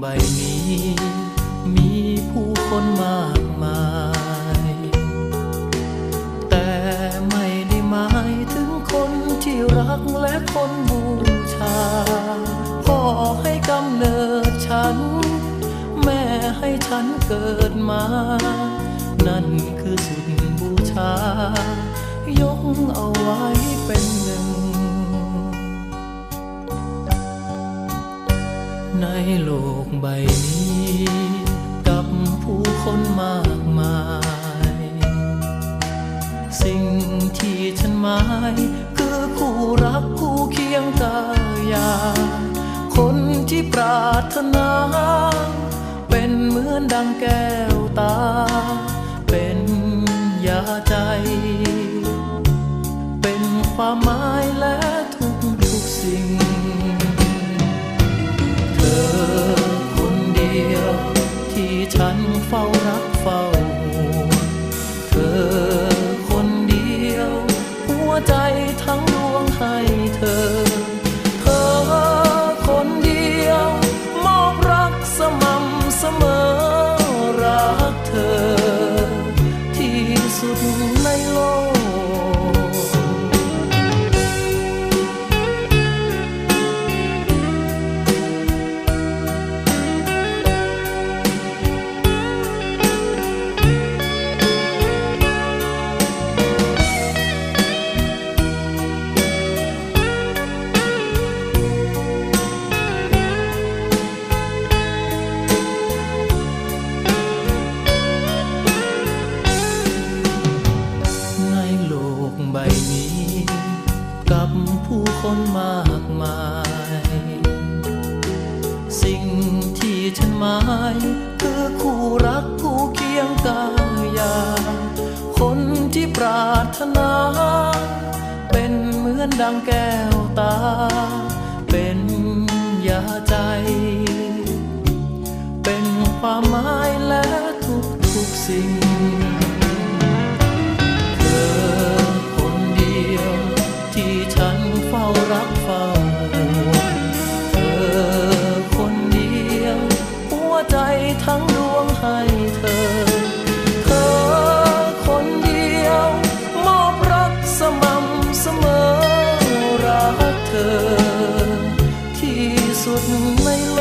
ใบนี้ มีผู้คนมากมาย แต่ไม่ได้หมายถึงคนที่รักและคนบูชา พ่อให้กำเนิดฉัน แม่ให้ฉันเกิดมา นั่นคือสุดบูชา ยกเอาไว้เป็นหนึ่ง ในโลกใบนี้ กับผู้คนมากมาย สิ่งที่ฉันหมายคือคู่รักคู่เคียงกายา คนที่ปรารถนา เป็นเหมือนดังแก้ันเฝ้ารักเฝ้าห่วงเธอคนเดียว หัวใจทั้งดวงให้เธอ เธอคนเดียว มอบรักสม่ำเสมอรักเธอ ที่สุดในโลก นมากมาย สิ่งที่ฉันหมายคือคู่รักคู่เคียงกายา คนที่ปรารถนา เป็นเหมือนดังแก้วตา เป็นยาใจ เป็นความหมาย ที่สุ